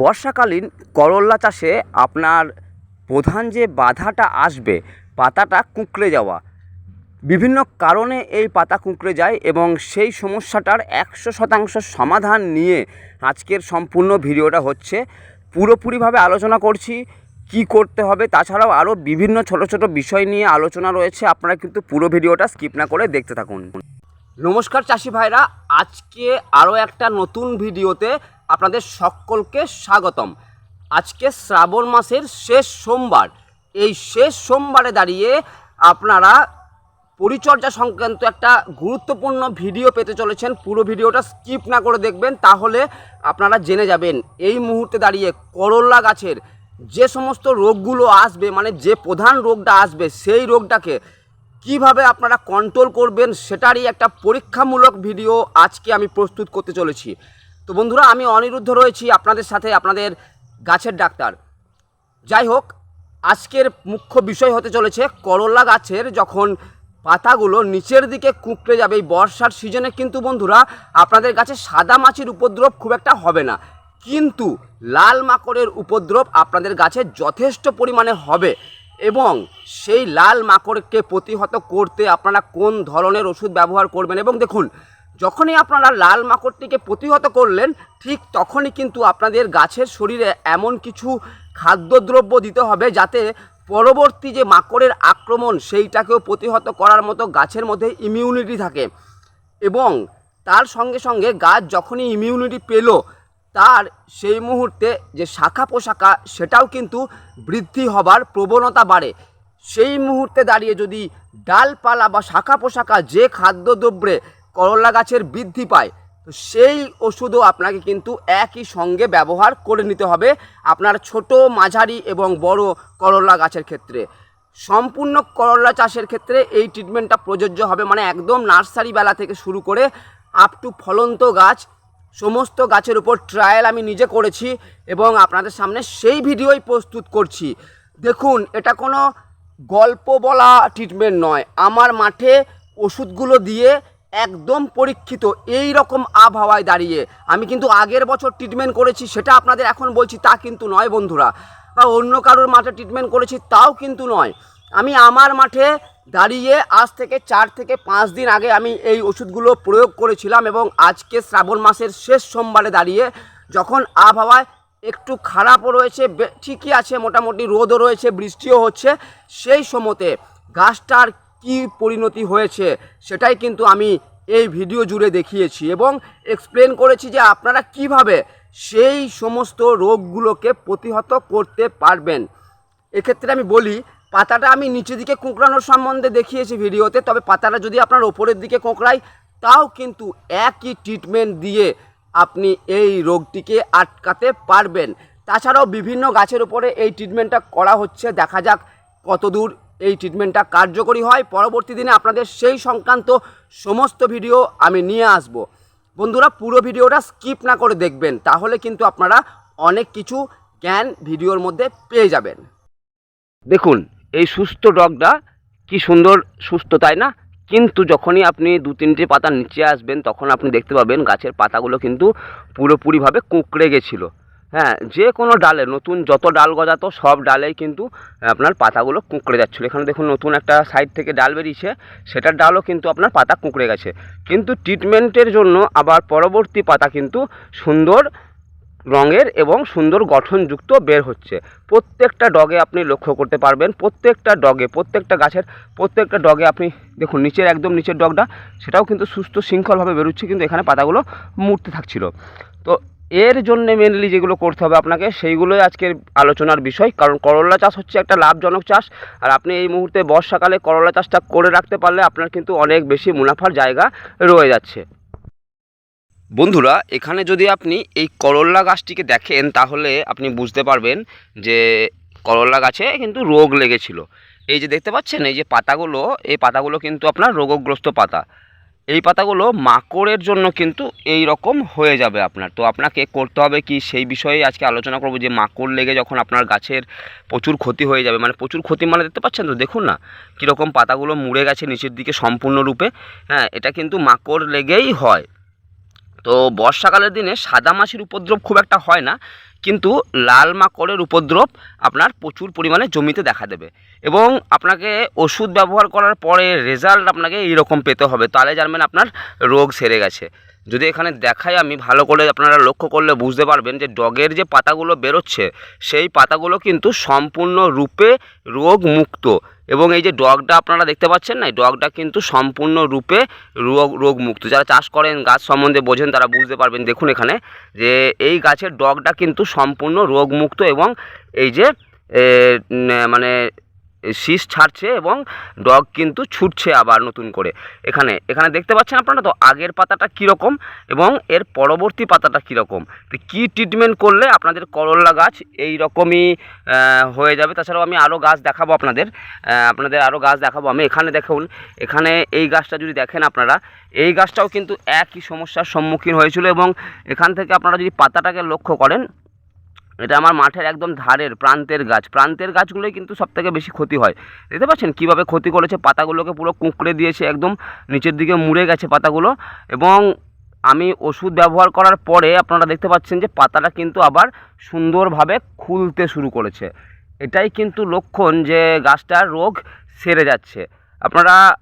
বর্ষাকালীন করল্লা চাষে আপনার প্রধান যে বাধাটা আসবে, পাতাটা কুঁকড়ে যাওয়া। বিভিন্ন কারণে এই পাতা কুঁকড়ে যায় এবং সেই সমস্যাটার একশো শতাংশ সমাধান নিয়ে আজকের সম্পূর্ণ ভিডিওটা হচ্ছে। পুরোপুরিভাবে আলোচনা করছি, কি করতে হবে, তাছাড়াও আরও বিভিন্ন ছোট ছোট বিষয় নিয়ে আলোচনা রয়েছে। আপনারা কিন্তু পুরো ভিডিওটা স্কিপ না করে দেখতে থাকুন। নমস্কার চাষি ভাইরা, আজকে আরও একটা নতুন ভিডিওতে আপনাদের সকলকে স্বাগতম। আজকে শ্রাবণ মাসের শেষ সোমবার। এই শেষ সোমবারে দাঁড়িয়ে আপনারা পরিচর্যা সংক্রান্ত একটা গুরুত্বপূর্ণ ভিডিও পেতে চলেছেন। পুরো ভিডিওটা স্কিপ না করে দেখবেন, তাহলে আপনারা জেনে যাবেন। এই মুহূর্তে দাঁড়িয়ে করল্লা গাছের যে সমস্ত রোগগুলো আসবে মানে যে প্রধান রোগটা আসবে, সেই রোগটাকে কীভাবে আপনারা কন্ট্রোল করবেন, সেটারই একটা পরীক্ষামূলক ভিডিও আজকে আমি প্রস্তুত করতে চলেছি। তো বন্ধুরা, আমি অনিরুদ্ধ রয়েছি আপনাদের সাথে, আপনাদের গাছের ডাক্তার। যাই হোক, আজকের মুখ্য বিষয় হতে চলেছে করলা গাছের যখন পাতাগুলো নিচের দিকে কুঁকড়ে যাবে এই বর্ষার সিজনে, কিন্তু বন্ধুরা, আপনাদের গাছে সাদা মাছির উপদ্রব খুব একটা হবে না। কিন্তু লাল মাকড়ের উপদ্রব আপনাদের গাছে যথেষ্ট পরিমাণে হবে এবং সেই লাল মাকড়কে প্রতিহত করতে আপনারা কোন ধরনের ওষুধ ব্যবহার করবেন? এবং দেখুন যখনই আপনারা লাল মাকড়টিকে প্রতিহত করলেন, ঠিক তখনই কিন্তু আপনাদের গাছের শরীরে এমন কিছু খাদ্যদ্রব্য দিতে হবে যাতে পরবর্তী যে মাকড়ের আক্রমণ, সেইটাকেও প্রতিহত করার মতো গাছের মধ্যে ইমিউনিটি থাকে। এবং তার সঙ্গে সঙ্গে গাছ যখনই ইমিউনিটি পেল, তার সেই মুহূর্তে যে শাখা পোশাখা সেটাও কিন্তু বৃদ্ধি হবার প্রবণতা বাড়ে। সেই মুহূর্তে দাঁড়িয়ে যদি ডালপালা বা শাখা পোশাখা যে খাদ্যদ্রব্যে করলা গাছের বৃদ্ধি পায়। তো সেই ওষুধও আপনাকে কিন্তু একই সঙ্গে ব্যবহার করে নিতে হবে আপনার ছোট মাঝারি এবং বড় করলা গাছের ক্ষেত্রে। সম্পূর্ণ করলা চাষের ক্ষেত্রে এই ট্রিটমেন্টটা প্রযোজ্য হবে মানে একদম নার্সারি বেলা থেকে শুরু করে আপ টু ফলন্ত গাছ, সমস্ত গাছের উপর ট্রায়াল আমি নিজে করেছি এবং আপনাদের সামনে সেই ভিডিওই প্রস্তুত করছি। দেখুন, এটা কোনো গল্প বলা ট্রিটমেন্ট নয়। আমার মাঠে ওষুধগুলো দিয়ে একদম পরীক্ষিত এই রকম আবহাওয়ায় দাঁড়িয়ে। আমি কিন্তু আগের বছর ট্রিটমেন্ট করেছি, সেটা আপনাদের এখন বলছি, তা কিন্তু নয় বন্ধুরা। বা অন্য কারোর মাঠে ট্রিটমেন্ট করেছি, তাও কিন্তু নয়। আমি আমার মাঠে দাঁড়িয়ে আজ থেকে চার থেকে পাঁচ দিন আগে আমি এই ওষুধগুলো প্রয়োগ করেছিলাম এবং আজকে শ্রাবণ মাসের শেষ সোমবারে দাঁড়িয়ে যখন আবহাওয়ায় একটু খারাপও রয়েছে ঠিকই আছে, মোটামুটি রোদও রয়েছে, বৃষ্টিও হচ্ছে, সেই সময়তে গাছটার কি পরিণতি হয়েছে সেটাই কিন্তু আমি এই ভিডিও জুড়ে দেখিয়েছি এবং এক্সপ্লেন করেছি যে আপনারা কীভাবে সেই সমস্ত রোগগুলোকে প্রতিহত করতে পারবেন। এক্ষেত্রে আমি বলি, পাতাটা আমি নিচের দিকে কোঁকড়ানোর সম্বন্ধে দেখিয়েছি ভিডিওতে, তবে পাতাটা যদি আপনার ওপরের দিকে কোঁকড়ায়, তাও কিন্তু একই ট্রিটমেন্ট দিয়ে আপনি এই রোগটিকে আটকাতে পারবেন। তাছাড়াও বিভিন্ন গাছের উপরে এই ট্রিটমেন্টটা করা হচ্ছে। দেখা যাক কতদূর এই ট্রিটমেন্টটা কার্যকরী হয়। পরবর্তী দিনে আপনাদের সেই সংক্রান্ত সমস্ত ভিডিও আমি নিয়ে আসব। বন্ধুরা, পুরো ভিডিওটা স্কিপ না করে দেখবেন, তাহলে কিন্তু আপনারা অনেক কিছু জ্ঞান ভিডিওর মধ্যে পেয়ে যাবেন। দেখুন, এই সুস্থ ডগটা কি সুন্দর সুস্থ, তাই না? কিন্তু যখনই আপনি দু তিনটে পাতা নিচে আসবেন, তখন আপনি দেখতে পাবেন গাছের পাতাগুলো কিন্তু পুরোপুরিভাবে কুঁকড়ে গেছিল। হ্যাঁ যে কোনো ডালে, নতুন যত ডাল গজাতো সব ডালেই কিন্তু আপনার পাতাগুলো কুঁকড়ে যাচ্ছিল। এখানে দেখুন নতুন একটা সাইড থেকে ডাল বেরিয়েছে, সেটার ডালও কিন্তু আপনার পাতা কুঁকড়ে গেছে। কিন্তু ট্রিটমেন্টের জন্য আবার পরবর্তী পাতা কিন্তু সুন্দর রঙের এবং সুন্দর গঠনযুক্ত বের হচ্ছে। প্রত্যেকটা ডগে আপনি লক্ষ্য করতে পারবেন, প্রত্যেকটা ডগে, প্রত্যেকটা গাছের, প্রত্যেকটা ডগে আপনি দেখুন নিচের, একদম নিচের ডগটা, সেটাও কিন্তু সুস্থ শৃঙ্খলভাবে বেরোচ্ছে, কিন্তু এখানে পাতাগুলো মুড়তে থাকছিল। তো এর জন্য মেনলি যেগুলো করতে হবে আপনাকে, সেইগুলোই আজকের আলোচনার বিষয়। কারণ করলা চাষ হচ্ছে একটা লাভজনক চাষ, আর আপনি এই মুহূর্তে বর্ষাকালে করলা চাষটা করে রাখতে পারলে আপনার কিন্তু অনেক বেশি মুনাফার জায়গা রয়ে যাচ্ছে। বন্ধুরা, এখানে যদি আপনি এই করল্লা গাছটিকে দেখেন, তাহলে আপনি বুঝতে পারবেন যে করল্লা গাছে কিন্তু রোগ লেগেছিল। এই যে দেখতে পাচ্ছেন, এই যে পাতাগুলো, এই পাতাগুলো কিন্তু আপনার রোগগ্রস্ত পাতা। এই পাতাগুলো মাকড়ের জন্য কিন্তু এই রকম হয়ে যাবে আপনার। তো আপনাকে করতে হবে কি সেই বিষয়ে আজকে আলোচনা করব যে মাকড় লেগে যখন আপনার গাছের প্রচুর ক্ষতি হয়ে যাবে মানে প্রচুর ক্ষতি মানে দেখতে পাচ্ছেন তো? দেখুন না, কীরকম পাতাগুলো মুড়ে গেছে নিচের দিকে সম্পূর্ণরূপে। হ্যাঁ এটা কিন্তু মাকড় লেগেই হয়। তো বর্ষাকালের দিনে সাদা মাছির উপদ্রব খুব একটা হয় না, কিন্তু লাল মাকড়ের উপদ্রব আপনার প্রচুর পরিমাণে জমিতে দেখা দেবে। এবং আপনাকে ওষুধ ব্যবহার করার পরে রেজাল্ট আপনাকে এইরকম পেতে হবে, তাহলে জানবেন আপনার রোগ সেরে গেছে। যদি এখানে দেখাই আমি ভালো করে আপনারা লক্ষ্য করলে বুঝতে পারবেন যে ডগের যে পাতাগুলো বেরোচ্ছে, সেই পাতাগুলো কিন্তু সম্পূর্ণ রূপে রোগ মুক্ত এবং এই যে ডগটা আপনারা দেখতে পাচ্ছেন না, এই ডগটা কিন্তু সম্পূর্ণরূপে রোগ, রোগমুক্ত। যারা চাষ করেন, গাছ সম্বন্ধে বোঝেন, তারা বুঝতে পারবেন। দেখুন এখানে যে এই গাছের ডগটা কিন্তু সম্পূর্ণ রোগমুক্ত এবং এই যে মানে শীষ ছাড়ছে এবং ডগ কিন্তু ছুটছে আবার নতুন করে। এখানে এখানে দেখতে পাচ্ছেন আপনারা তো, আগের পাতাটা কীরকম এবং এর পরবর্তী পাতাটা কীরকম? তো কী ট্রিটমেন্ট করলে আপনাদের করল্লা গাছ এই রকমই হয়ে যাবে? তাছাড়াও আমি আরও গাছ দেখাবো আপনাদের আপনাদের আরও গাছ দেখাবো আমি। এখানে দেখুন, এখানে এই গাছটা যদি দেখেন আপনারা, এই গাছটাও কিন্তু একই সমস্যার সম্মুখীন হয়েছিল এবং এখান থেকে আপনারা যদি পাতাটাকে লক্ষ্য করেন এটা আমার মাঠের একদম ধারের, প্রান্তের গাছ। প্রান্তের গাছগুলোই কিন্তু সবথেকে বেশি ক্ষতি হয়। দেখতে পাচ্ছেন কীভাবে ক্ষতি করেছে? পাতাগুলোকে পুরো কুঁকড়ে দিয়েছে, একদম নিচের দিকে মুড়ে গেছে পাতাগুলো। এবং আমি ওষুধ ব্যবহার করার পরে আপনারা দেখতে পাচ্ছেন যে পাতাটা কিন্তু আবার সুন্দরভাবে খুলতে শুরু করেছে। এটাই কিন্তু লক্ষণ যে গাছটার রোগ সেরে যাচ্ছে। আপনারা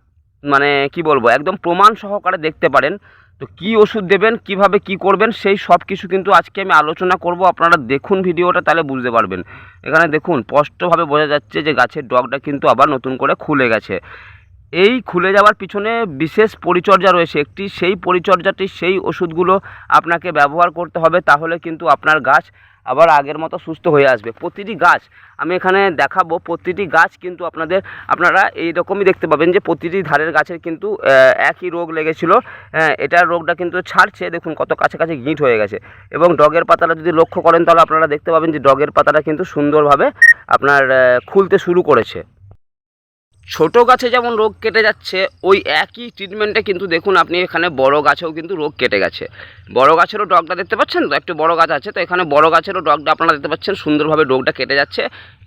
মানে কি বলব, একদম প্রমাণ সহকারে দেখতে পারেন। তো কি ওষুধ দেবেন, কীভাবে কি করবেন, সেই সব কিছু কিন্তু আজকে আমি আলোচনা করব। আপনারা দেখুন ভিডিওটা, তাহলে বুঝতে পারবেন। এখানে দেখুন, স্পষ্টভাবে বোঝা যাচ্ছে যে গাছের ডগটা কিন্তু আবার নতুন করে খুলে গেছে। এই খুলে যাওয়ার পিছনে বিশেষ পরিচর্যা রয়েছে। একটি সেই পরিচর্যাটি, সেই ওষুধগুলো আপনাকে ব্যবহার করতে হবে, তাহলে কিন্তু আপনার গাছ আবার আগের মতো সুস্থ হয়ে আসবে। প্রতিটি গাছ, আমি এখানে দেখাবো, প্রতিটি গাছ কিন্তু আপনাদের, আপনারা এই রকমই দেখতে পাবেন যে প্রতিটি ধারের গাছের কিন্তু একই রোগ লেগেছিল। হ্যাঁ এটার রোগটা কিন্তু ছাড়ছে, দেখুন কত কাছে কাছে গিঁট হয়ে গেছে। এবং ডগের পাতাটা যদি লক্ষ্য করেন, তাহলে আপনারা দেখতে পাবেন যে ডগের পাতাটা কিন্তু সুন্দরভাবে আপনার খুলতে শুরু করেছে। ছোট গাছে যেমন রোগ কেটে যাচ্ছে, ওই একই ট্রিটমেন্টে কিন্তু দেখুন আপনি এখানে বড় গাছেও কিন্তু রোগ কেটে গেছে। বড় গাছেরও ডগটা দেখতে পাচ্ছেন? তো একটু বড় গাছ আছে, তো এখানে বড় গাছেরও ডগটা আপনারা দেখতে পাচ্ছেন, সুন্দরভাবে রোগটা কেটে যাচ্ছে।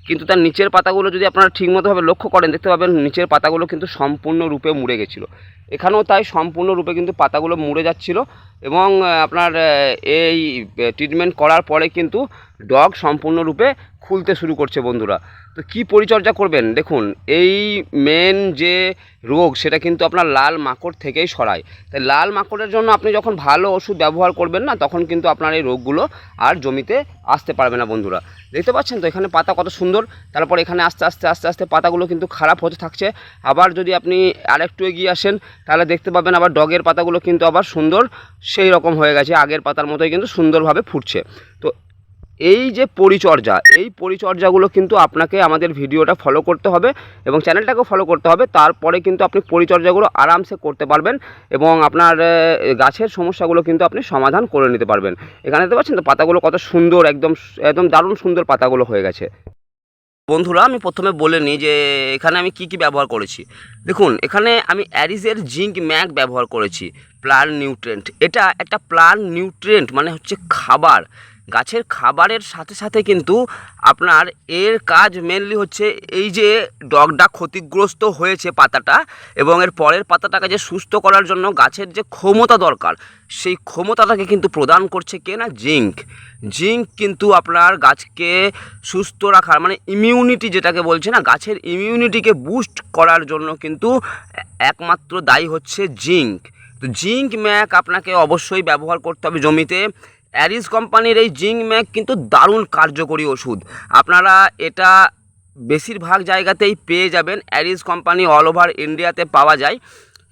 কিন্তু তার নিচের পাতাগুলো যদি আপনারা ঠিকমতোভাবে লক্ষ্য করেন, দেখতে পাবেন নিচের পাতাগুলো কিন্তু সম্পূর্ণ রূপে মুড়ে গেছিল। এখানেও তাই সম্পূর্ণ রূপে কিন্তু পাতাগুলো মুড়ে যাচ্ছিল এবং আপনার এই ট্রিটমেন্ট করার পরে কিন্তু ডগ সম্পূর্ণরূপে খুলতে শুরু করছে বন্ধুরা। তো কি পরিচর্যা করবেন? দেখুন, এই মেন যে রোগ, সেটা কিন্তু আপনার লাল মাকড় থেকেই সরায়। তাই লাল মাকড়ের জন্য আপনি যখন ভালো ওষুধ ব্যবহার করবেন না, তখন কিন্তু আপনার এই রোগগুলো আর জমিতে আসতে পারবে না বন্ধুরা। দেখতে পাচ্ছেন তো, এখানে পাতা কত সুন্দর। তারপর এখানে আস্তে আস্তে আস্তে আস্তে পাতাগুলো কিন্তু খারাপ হতে থাকছে। আবার যদি আপনি আরেকটু এগিয়ে আসেন, তাহলে দেখতে পাবেন আবার ডগের পাতাগুলো কিন্তু আবার সুন্দর সেই রকম হয়ে গেছে। আগের পাতার মতোই কিন্তু সুন্দরভাবে ফুটছে। তো এই যে পরিচর্যা, এই পরিচর্যাগুলো কিন্তু আপনাকে আমাদের ভিডিওটা ফলো করতে হবে এবং চ্যানেলটাকেও ফলো করতে হবে। তারপরে কিন্তু আপনি পরিচর্যাগুলো আরামসে করতে পারবেন এবং আপনার গাছের সমস্যাগুলো কিন্তু আপনি সমাধান করে নিতে পারবেন। এখানে দেখতে পাচ্ছেন তো পাতাগুলো কত সুন্দর, একদম একদম দারুণ সুন্দর পাতাগুলো হয়ে গেছে। বন্ধুরা, আমি প্রথমে বলে নিই যে এখানে আমি কি কি ব্যবহার করেছি। দেখুন, এখানে আমি অ্যারিজের জিঙ্ক ম্যাক ব্যবহার করেছি প্লান নিউট্রেন্ট। এটা একটা প্লান নিউট্রেন্ট মানে হচ্ছে খাবার। গাছের খাবারের সাথে সাথে কিন্তু আপনার এর কাজ মেনলি হচ্ছে এই যে ডগটা ক্ষতিগ্রস্ত হয়েছে পাতাটা এবং এর পরের পাতাটাকে যে সুস্থ করার জন্য গাছের যে ক্ষমতা দরকার, সেই ক্ষমতাটাকে কিন্তু প্রদান করছে কে না? জিঙ্ক। জিঙ্ক কিন্তু আপনার গাছকে সুস্থ রাখার মানে ইমিউনিটি যেটাকে বলছে না, গাছের ইমিউনিটিকে বুস্ট করার জন্য কিন্তু একমাত্র দায়ী হচ্ছে জিঙ্ক। তো জিঙ্ক ম্যাক আপনাকে অবশ্যই ব্যবহার করতে হবে জমিতে। অ্যারিস কোম্পানির এই জিঙ্ক ম্যাক কিন্তু দারুণ কার্যকরী ওষুধ। আপনারা এটা বেশিরভাগ জায়গাতেই পেয়ে যাবেন। অ্যারিস কোম্পানি অল ওভার ইন্ডিয়াতে পাওয়া যায়।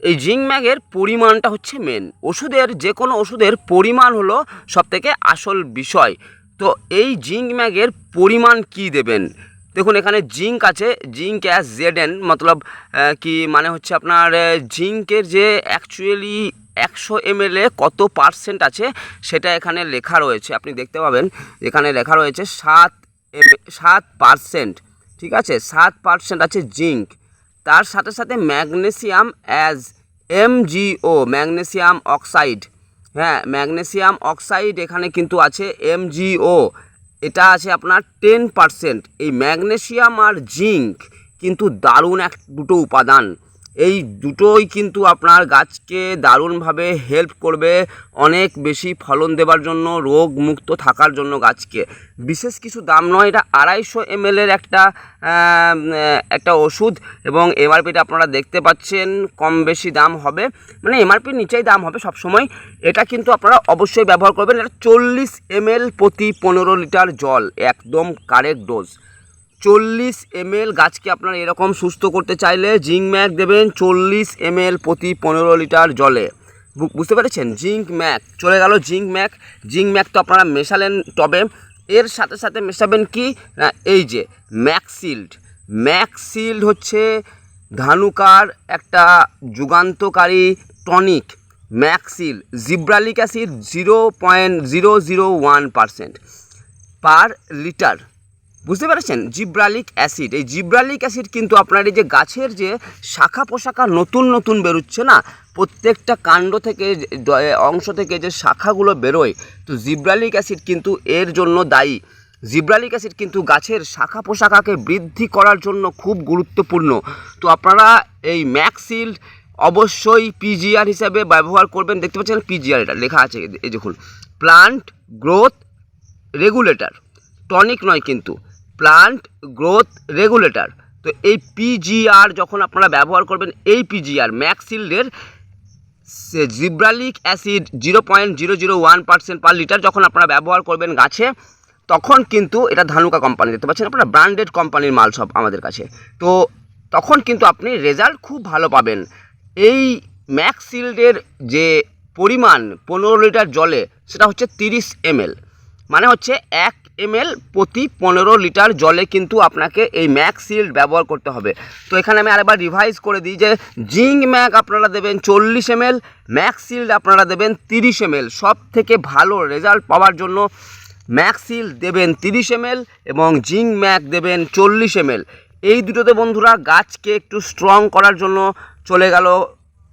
এই জিঙ্ক ম্যাগের পরিমাণটা হচ্ছে মেন ওষুধের যে কোনো ওষুধের পরিমাণ হলো সবথেকে আসল বিষয়। তো এই জিঙ্ক ম্যাগের পরিমাণ কি দেবেন? দেখুন, এখানে জিঙ্ক আছে। জিঙ্ক অ্যাস জেড এন মতলব কি মানে হচ্ছে আপনার জিঙ্কের যে অ্যাকচুয়ালি একশো এমএলএ কত পার্সেন্ট আছে সেটা এখানে লেখা রয়েছে। আপনি দেখতে পাবেন, এখানে লেখা রয়েছে সাত এম সাত পার্সেন্ট ঠিক আছে? সাত পার্সেন্ট আছে জিঙ্ক। তার সাথে সাথে magnesium as M G O magnesium oxide. হ্যাঁ ম্যাগনেসিয়াম অক্সাইড এখানে কিন্তু আছে এমজিও এটা আছে আপনার টেন পারসেন্ট এই ম্যাগনেসিয়াম আর জিঙ্ক কিন্তু দারুণ এক দুটো উপাদান। এই দুটোই কিন্তু আপনার গাছকে দারুণভাবে হেল্প করবে অনেক বেশি ফলন দেবার জন্য রোগ মুক্ত থাকার জন্য গাছকে। বিশেষ কিছু দাম নয়, এটা আড়াইশো এমএলের একটা একটা ওষুধ এবং এমআরপিটা আপনারা দেখতে পাচ্ছেন, কম বেশি দাম হবে। মানে এমআরপির নিচেই দাম হবে সবসময়। এটা কিন্তু আপনারা অবশ্যই ব্যবহার করবেন। এটা চল্লিশ এমএল প্রতি পনেরো লিটার জল, একদম কারেক্ট ডোজ চল্লিশ এমএল গাছকে আপনারা এরকম সুস্থ করতে চাইলে জিঙ্ক ম্যাক দেবেন চল্লিশ এমএল প্রতি পনেরো লিটার জলে। বুঝতে পেরেছেন? জিঙ্ক ম্যাক চলে গেল জিঙ্ক ম্যাক জিঙ্ক ম্যাক তো আপনারা মেশালেন টবে। এর সাথে সাথে মেশাবেন কি? না, এই যে, ম্যাকসিল্ড। ম্যাকসিল্ড হচ্ছে ধানুকার একটা যুগান্তকারী tonic. ম্যাক্সিল, gibberellic acid zero point zero zero one percent per litre. বুঝতে পেরেছেন? Gibberellic acid. এই জিব্রালিক অ্যাসিড কিন্তু আপনার এই যে গাছের যে শাখা পোশাখা নতুন নতুন বেরোচ্ছে না, প্রত্যেকটা কাণ্ড থেকে অংশ থেকে যে শাখাগুলো বেরোয়, তো জিব্রালিক অ্যাসিড কিন্তু এর জন্য দায়ী। জিব্রালিক অ্যাসিড কিন্তু গাছের শাখা পোশাখাকে বৃদ্ধি করার জন্য খুব গুরুত্বপূর্ণ। তো আপনারা এই ম্যাক্সিল্ড অবশ্যই পিজিআর হিসাবে ব্যবহার করবেন। দেখতে পাচ্ছেন পিজিআর এটা লেখা আছে, এই দেখুন। Plant growth regulator. টনিক নয় কিন্তু। প্লান্ট গ্রোথ রেগুলেটর তো এই পিজিআর যখন আপনারা ব্যবহার করবেন, এই PGR ম্যাক্সিল্ডের gibberellic acid zero point zero zero one percent per litre যখন আপনারা ব্যবহার করবেন গাছে, তখন কিন্তু এটা ধানুকা কোম্পানি দেখতে পাচ্ছেন, আপনারা ব্র্যান্ডেড কোম্পানির মাল সব আমাদের কাছে। তো তখন কিন্তু আপনি রেজাল্ট খুব ভালো পাবেন। এই ম্যাক্সিল্ডের যে পরিমাণ পনেরো লিটার জলে, সেটা হচ্ছে তিরিশ এমএল মানে হচ্ছে এক এমএল প্রতি পনেরো লিটার জলে কিন্তু আপনাকে এই ম্যাক সিল্ড ব্যবহার করতে হবে। তো এখানে আমি আরেকবার রিভাইজ করে দিই যে, জিঙ্ক ম্যাক আপনারা দেবেন চল্লিশ এমএল ম্যাক সিল্ড আপনারা দেবেন তিরিশ এমএল সব থেকে ভালো রেজাল্ট পাওয়ার জন্য ম্যাক্সিল দেবেন তিরিশ এমএল এবং জিঙ্ক ম্যাক দেবেন চল্লিশ এমএল এই দুটোতে বন্ধুরা গাছকে একটু স্ট্রং করার জন্য চলে গেল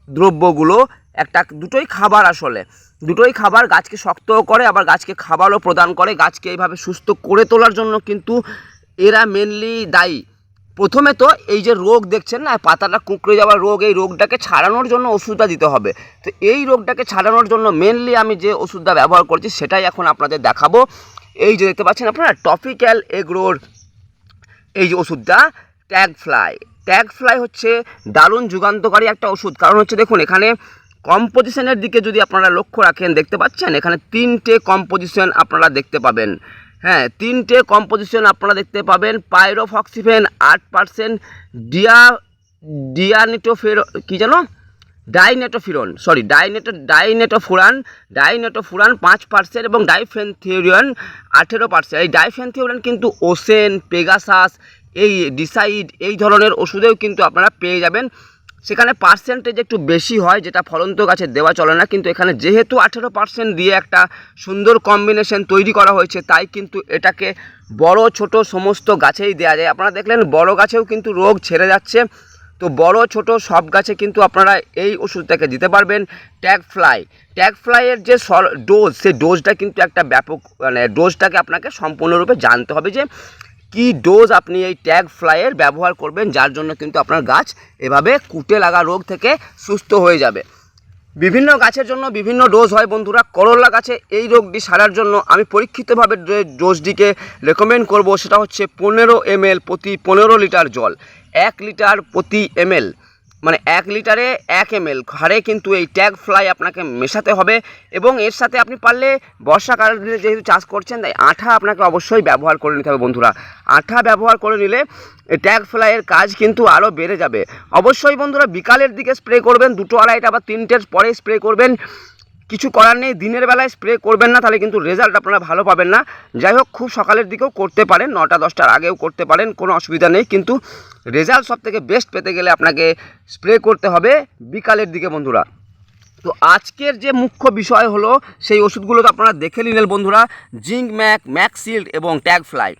দ্রব্যগুলো। একটা দুটোই খাবার আসলে। দুটোই খাবার গাছকে শক্তও করে, আবার গাছকে খাবারও প্রদান করে। গাছকে এইভাবে সুস্থ করে তোলার জন্য কিন্তু এরা মেনলি দায়ী। প্রথমে তো এই যে রোগ দেখছেন না, পাতাটা কুঁকড়ে যাওয়ার রোগ, এই রোগটাকে ছাড়ানোর জন্য ওষুধটা দিতে হবে। তো এই রোগটাকে ছাড়ানোর জন্য মেনলি আমি যে ওষুধটা ব্যবহার করছি, সেটাই এখন আপনাদের দেখাবো। এই যে দেখতে পাচ্ছেন আপনারা টপিক্যাল এগ্রোর এই যে ওষুধটা ট্যাগ ফ্লাই ট্যাগ ফ্লাই হচ্ছে দারুণ যুগান্তকারী একটা ওষুধ। কারণ হচ্ছে দেখুন, এখানে কম্পোজিশনের দিকে যদি আপনারা লক্ষ্য রাখেন, দেখতে পাচ্ছেন? এখানে তিনটে কম্পোজিশন আপনারা দেখতে পাবেন। হ্যাঁ তিনটে কম্পোজিশন আপনারা দেখতে পাবেন। পাইরোফক্সিফেন আট পার্সেন্ট, ডিয়া, ডিয়ানিটোফের, কী জানো ডাইনেটোফিরন সরি ডাইনেটো, ডাইনেটোফুরান ডাইনেটোফুরান পাঁচ পার্সেন্ট এবং ডাইফেনথিওরিয়ান আঠেরো পার্সেন্ট। এই ডাইফেনথিওরিয়ান কিন্তু ওসেন, পেগাসাস, এই ডিসাইড, এই ধরনের ওষুধেও কিন্তু আপনারা পেয়ে যাবেন। সেখানে পার্সেন্টেজ একটু বেশি হয়, যেটা ফলন্ত গাছে দেওয়া চলে না। কিন্তু এখানে যেহেতু আঠেরো পার্সেন্ট দিয়ে একটা সুন্দর কম্বিনেশন তৈরি করা হয়েছে, তাই কিন্তু এটাকে বড়, ছোট সমস্ত গাছেই দেওয়া যায়। আপনারা দেখলেন বড় গাছেও কিন্তু রোগ ছেড়ে যাচ্ছে। তো বড়, ছোট সব গাছে কিন্তু আপনারা এই ওষুধটাকে দিতে পারবেন ট্যাগ ফ্লাই ট্যাগ ফ্লাইয়ের যে ডোজ সেই ডোজটা কিন্তু একটা ব্যাপক মানে ডোজটাকে আপনাকে সম্পূর্ণরূপে জানতে হবে যে কি ডোজ আপনি এই ট্যাগ ফ্লাইয়ের ব্যবহার করবেন, যার জন্য কিন্তু আপনার গাছ এভাবে কুটে লাগা রোগ থেকে সুস্থ হয়ে যাবে। বিভিন্ন গাছের জন্য বিভিন্ন ডোজ হয় বন্ধুরা। করলা গাছে এই রোগটি সারার জন্য আমি পরীক্ষিতভাবে ডোজটিকে রেকমেন্ড করব, সেটা হচ্ছে পনেরো এম প্রতি পনেরো লিটার জল। এক লিটার প্রতি এমএল মানে এক লিটারে এক এম এল ঘরে কিন্তু এই ট্যাগ ফ্লাই আপনাকে মেশাতে হবে এবং এর সাথে আপনি পারলে বর্ষাকালে যেহেতু চাষ করছেন, তাই আঠা আপনাকে অবশ্যই ব্যবহার করে নিতে হবে বন্ধুরা। আঠা ব্যবহার করে নিলে ট্যাগ ফ্লাইয়ের কাজ কিন্তু আরও বেড়ে যাবে। অবশ্যই বন্ধুরা বিকালের দিকে স্প্রে করবেন, দুটো আড়াইটা বা তিনটের পরে স্প্রে করবেন। কিছু করার নেই, দিনের বেলায় স্প্রে করবেন না, তাহলে কিন্তু রেজাল্ট আপনারা ভালো পাবেন না। যাই হোক, খুব সকালের দিকেও করতে পারেন, নটা, দশটার আগেও করতে পারেন, কোনো অসুবিধা নেই। কিন্তু রেজাল্ট সব থেকে বেস্ট পেতে গেলে আপনাকে স্প্রে করতে হবে বিকালের দিকে, বন্ধুরা। তো আজকের যে মুখ্য বিষয় হলো, সেই ওষুধগুলো তো আপনারা দেখে নিলেন, বন্ধুরা, জিঙ্ক, ম্যাক ম্যাক্সিল্ড এবং ট্যাগ ফ্লাই।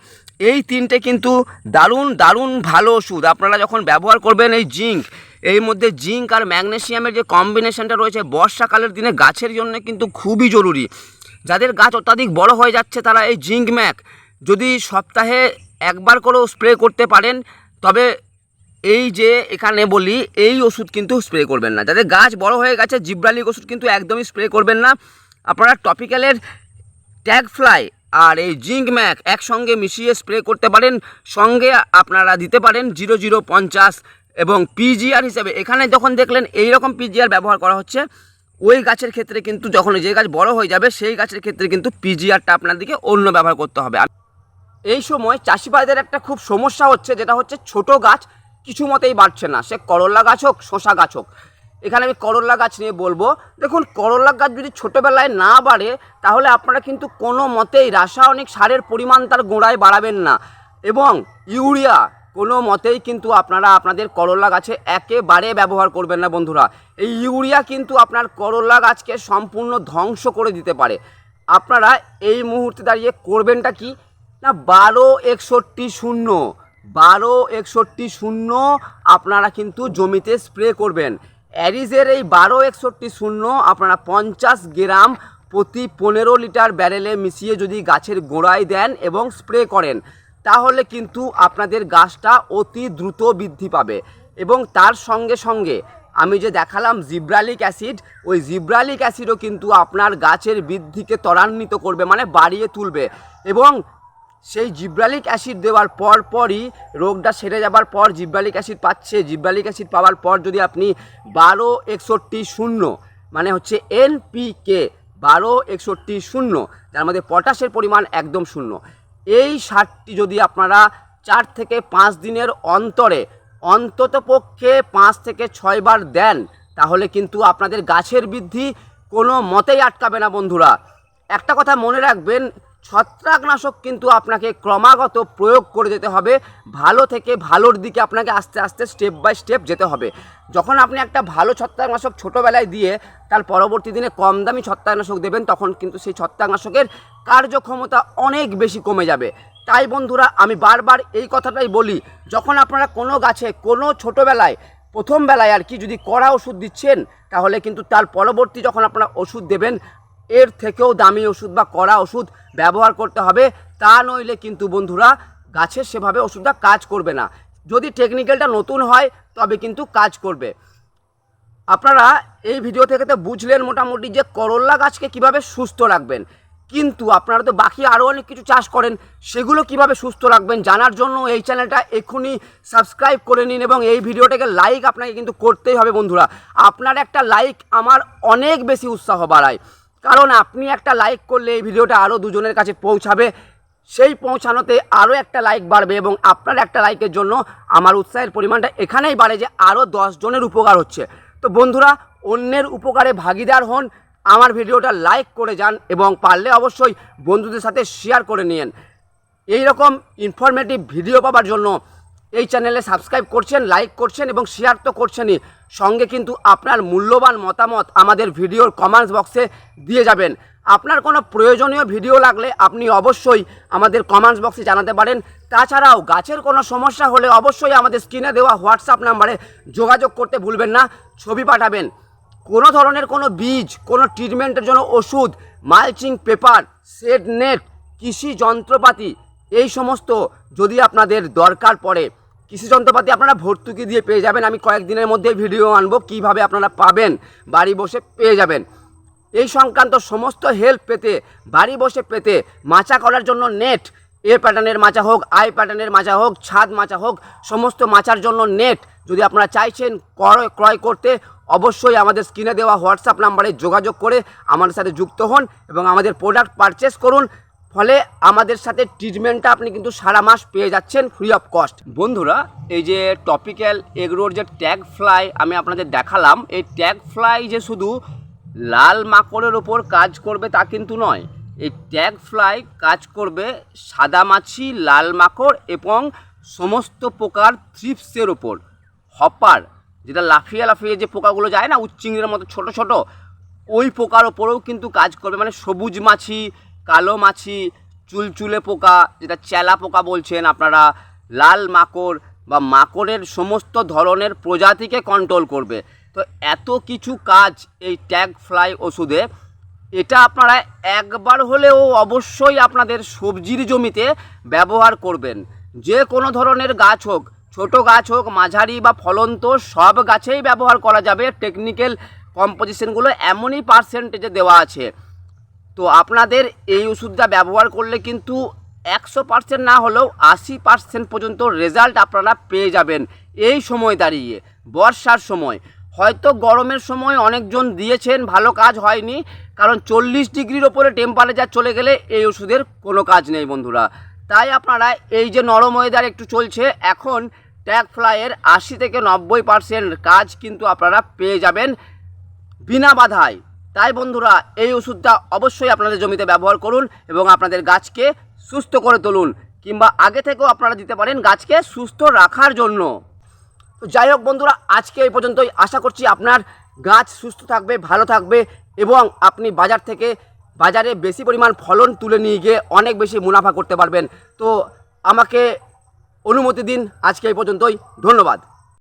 এই তিনটে কিন্তু দারুণ দারুণ ভালো ওষুধ। আপনারা যখন ব্যবহার করবেন এই জিঙ্ক এর মধ্যে জিঙ্ক আর ম্যাগনেশিয়ামের যে কম্বিনেশনটা রয়েছে বর্ষাকালের দিনে গাছের জন্য কিন্তু খুবই জরুরি। যাদের গাছ অত্যাধিক বড় হয়ে যাচ্ছে তারা এই জিঙ্ক ম্যাক যদি সপ্তাহে একবার করেও স্প্রে করতে পারেন, তবে এই যে এখানে বলি, এই ওষুধ কিন্তু স্প্রে করবেন না। যাদের গাছ বড় হয়ে গেছে, জিব্রালিক ওষুধ কিন্তু একদমই স্প্রে করবেন না। আপনারা টপিক্যালের ট্যাগ ফ্লাই আর এই জিঙ্ক ম্যাক একসঙ্গে মিশিয়ে স্প্রে করতে পারেন। সঙ্গে আপনারা দিতে পারেন জিরো জিরো পঞ্চাশ এবং পিজিআর হিসেবে এখানে যখন দেখলেন এই রকম পিজিআর ব্যবহার করা হচ্ছে, ওই গাছের ক্ষেত্রে কিন্তু যখন যে গাছ বড় হয়ে যাবে, সেই গাছের ক্ষেত্রে কিন্তু পিজিআরটা আপনাদেরকে অন্য ব্যবহার করতে হবে। এই সময় চাষিবাদের একটা খুব সমস্যা হচ্ছে, যেটা হচ্ছে ছোট গাছ কিছু মতেই বাড়ছে না। সে করল্লা গাছ হোক শশা গাছ হোক। এখানে আমি করল্লা গাছ নিয়ে বলব, দেখুন করল্লা গাছ যদি ছোটোবেলায় না বাড়ে, তাহলে আপনারা কিন্তু কোনো মতেই রাসায়নিক সারের পরিমাণ তার গোড়ায় বাড়াবেন না। এবং ইউরিয়া কোনো মতেই কিন্তু আপনারা আপনাদের করল্লা গাছে একেবারে ব্যবহার করবেন না বন্ধুরা। এই ইউরিয়া কিন্তু আপনার করল্লা গাছকে সম্পূর্ণ ধ্বংস করে দিতে পারে। আপনারা এই মুহূর্তে দাঁড়িয়ে করবেনটা কি? না, বারো একষট্টি শূন্য, বারো একষট্টি শূন্য আপনারা কিন্তু জমিতে স্প্রে করবেন। অ্যারিজের এই বারো একষট্টি শূন্য আপনারা পঞ্চাশ গ্রাম প্রতি পনেরো লিটার ব্যারেলে মিশিয়ে যদি গাছের গোড়ায় দেন এবং স্প্রে করেন তাহলে কিন্তু আপনাদের গাছটা অতি দ্রুত বৃদ্ধি পাবে। এবং তার সঙ্গে সঙ্গে আমি যে দেখালাম জিব্রালিক অ্যাসিড, ওই জিব্রালিক অ্যাসিডও কিন্তু আপনার গাছের বৃদ্ধিকে ত্বরান্বিত করবে মানে বাড়িয়ে তুলবে। এবং সেই জিব্রালিক অ্যাসিড দেওয়ার পর পরই রোগটা সেরে যাবার পর জিব্রালিক অ্যাসিড পাচ্ছে। জিব্রালিক অ্যাসিড পাওয়ার পর যদি আপনি বারো একষট্টি শূন্য মানে হচ্ছে এনপিকে বারো একষট্টি শূন্য, যার মধ্যে পটাশের পরিমাণ একদম শূন্য। এই সারটি যদি আপনারা চার থেকে পাঁচ দিনের অন্তরে, অন্তত পক্ষে পাঁচ থেকে ছয়বার দেন, তাহলে কিন্তু আপনাদের গাছের বৃদ্ধি কোনো মতেই আটকাবে না বন্ধুরা। একটা কথা মনে রাখবেন ছত্রাকনাশক কিন্তু আপনাকে ক্রমাগত প্রয়োগ করে যেতে হবে। ভালো থেকে ভালোর দিকে আপনাকে আস্তে আস্তে স্টেপ বাই স্টেপ যেতে হবে। যখন আপনি একটা ভালো ছত্রাকনাশক ছোটোবেলায় দিয়ে তার পরবর্তী দিনে কম দামি ছত্রাকনাশক দেবেন, তখন কিন্তু সেই ছত্রাকনাশকের কার্যক্ষমতা অনেক বেশি কমে যাবে। তাই বন্ধুরা, আমি বারবার এই কথাটাই বলি, যখন আপনারা কোনো গাছে কোনো ছোটোবেলায়, প্রথম বেলায় আর কি যদি কড়া ওষুধ দিচ্ছেন, তাহলে কিন্তু তার পরবর্তী যখন আপনারা ওষুধ দেবেন এর থেকেও দামি ওষুধ বা কড়া ওষুধ ব্যবহার করতে হবে, তা নইলে কিন্তু বন্ধুরা গাছের সেভাবে ওষুধটা কাজ করবে না। যদি টেকনিক্যালটা নতুন হয়, তবে কিন্তু কাজ করবে। আপনারা এই ভিডিও থেকে তো বুঝলেন মোটামুটি যে করল্লা গাছকে কীভাবে সুস্থ রাখবেন। কিন্তু আপনারা তো বাকি আরও অনেক কিছু চাষ করেন, সেগুলো কীভাবে সুস্থ রাখবেন জানার জন্য এই চ্যানেলটা এক্ষুনি সাবস্ক্রাইব করে নিন এবং এই ভিডিওটাকে লাইক আপনাকে কিন্তু করতেই হবে বন্ধুরা। আপনার একটা লাইক আমার অনেক বেশি উৎসাহ বাড়ায়। কারণ আপনি একটা লাইক করলে এই ভিডিওটা আরও দুজনের কাছে পৌঁছাবে। সেই পৌঁছানোতে আরও একটা লাইক বাড়বে এবং আপনার একটা লাইকের জন্য আমার উৎসাহের পরিমাণটা এখানেই বাড়ে যে আরও জনের উপকার হচ্ছে। তো বন্ধুরা, অন্যের উপকারে ভাগিদার হন, আমার ভিডিওটা লাইক করে যান এবং পারলে অবশ্যই বন্ধুদের সাথে শেয়ার করে নিন এই রকম ইনফরমেটিভ ভিডিও পাওয়ার জন্য এই চ্যানেলে সাবস্ক্রাইব করছেন লাইক করছেন এবং শেয়ার তো করছেনই। সঙ্গে কিন্তু আপনার মূল্যবান মতামত আমাদের ভিডিওর কমেন্টস বক্সে দিয়ে যাবেন। আপনার কোনো প্রয়োজনীয় ভিডিও লাগলে আপনি অবশ্যই আমাদের কমেন্টস বক্সে জানাতে পারেন। তাছাড়াও গাছের কোনো সমস্যা হলে অবশ্যই আমাদের স্ক্রিনে দেওয়া হোয়াটসঅ্যাপ নাম্বারে যোগাযোগ করতে ভুলবেন না, ছবি পাঠাবেন। কোনো ধরনের কোনো বীজ, কোনো ট্রিটমেন্টের জন্য ওষুধ মালচিং পেপার সেড নেট কৃষি যন্ত্রপাতি, এই সমস্ত যদি আপনাদের দরকার পড়ে, কৃষি যন্ত্রপাতি আপনারা ভর্তুকি দিয়ে পেয়ে যাবেন। আমি কয়েকদিনের মধ্যে ভিডিও আনব, কীভাবে আপনারা পাবেন, বাড়ি বসে পেয়ে যাবেন। এই সংক্রান্ত সমস্ত হেল্প পেতে, বাড়ি বসে পেতে, মাচা করার জন্য নেট এ প্যাটার্নের মাচা হোক আই প্যাটার্নের মাচা হোক, ছাদ মাচা হোক, সমস্ত মাচার জন্য নেট যদি আপনারা চাইছেন ক্রয় ক্রয় করতে, অবশ্যই আমাদের স্ক্রিনে দেওয়া হোয়াটসঅ্যাপ নাম্বারে যোগাযোগ করে আমাদের সাথে যুক্ত হন এবং আমাদের প্রোডাক্ট পারচেস করুন। ফলে আমাদের সাথে ট্রিটমেন্টটা আপনি কিন্তু সারা মাস পেয়ে যাচ্ছেন ফ্রি অফ কস্ট বন্ধুরা, এই যে টপিক্যাল এগরোর যে ট্যাগ ফ্লাই আমি আপনাদের দেখালাম, এই ট্যাগ ফ্লাই যে শুধু লাল মাকড়ের ওপর কাজ করবে তা কিন্তু নয়, এই ট্যাগ ফ্লাই কাজ করবে সাদা মাছি, লাল মাকড় এবং সমস্ত প্রকার থ্রিপসের ওপর। হপার, যেটা লাফিয়ে লাফিয়ে যে পোকাগুলো যায় না উচ্চিংড়ের মতো ছোট ছোট, ওই পোকার ওপরেও কিন্তু কাজ করবে মানে সবুজ মাছি কালো মাছি, চুলচুলে পোকা, যেটা চেলা পোকা বলছেন আপনারা, লাল মাকড় বা মাকড়ের সমস্ত ধরনের প্রজাতিকে কন্ট্রোল করবে। তো এত কিছু কাজ এই ট্যাগ ফ্লাই ওষুধে, এটা আপনারা একবার হলেও অবশ্যই আপনাদের সবজির জমিতে ব্যবহার করবেন। যে কোনো ধরনের গাছ হোক, ছোট গাছ হোক, মাঝারি বা ফলন্ত, সব গাছেই ব্যবহার করা যাবে। টেকনিক্যাল কম্পোজিশনগুলো এমনই পার্সেন্টেজে দেওয়া আছে। তো আপনাদের এই ওষুধটা ব্যবহার করলে কিন্তু একশো পার্সেন্ট না হলেও আশি পার্সেন্ট পর্যন্ত রেজাল্ট আপনারা পেয়ে যাবেন এই সময় দাঁড়িয়ে, বর্ষার সময়। হয়তো গরমের সময় অনেকজন দিয়েছেন, ভালো কাজ হয়নি, কারণ চল্লিশ ডিগ্রির ওপরে টেম্পারেচার চলে গেলে এই ওষুধের কোনো কাজ নেই বন্ধুরা। তাই আপনারা এই যে নরম ওয়েদার একটু চলছে, এখন ট্যাগ ফ্লাইয়ের আশি থেকে নব্বই পার্সেন্ট কাজ কিন্তু আপনারা পেয়ে যাবেন বিনা বাধায়। তাই বন্ধুরা, এই ওষুধটা অবশ্যই আপনাদের জমিতে ব্যবহার করুন এবং আপনাদের গাছকে সুস্থ করে তুলুন, কিংবা আগে থেকেও আপনারা দিতে পারেন গাছকে সুস্থ রাখার জন্য। তো যাই হোক বন্ধুরা, আজকে এই পর্যন্তই। আশা করছি আপনার গাছ সুস্থ থাকবে, ভালো থাকবে, এবং আপনি বাজার থেকে বাজারে বেশি পরিমাণ ফলন তুলে নিয়ে গিয়ে অনেক বেশি মুনাফা করতে পারবেন। তো আমাকে অনুমতি দিন আজকে এই পর্যন্তই। ধন্যবাদ।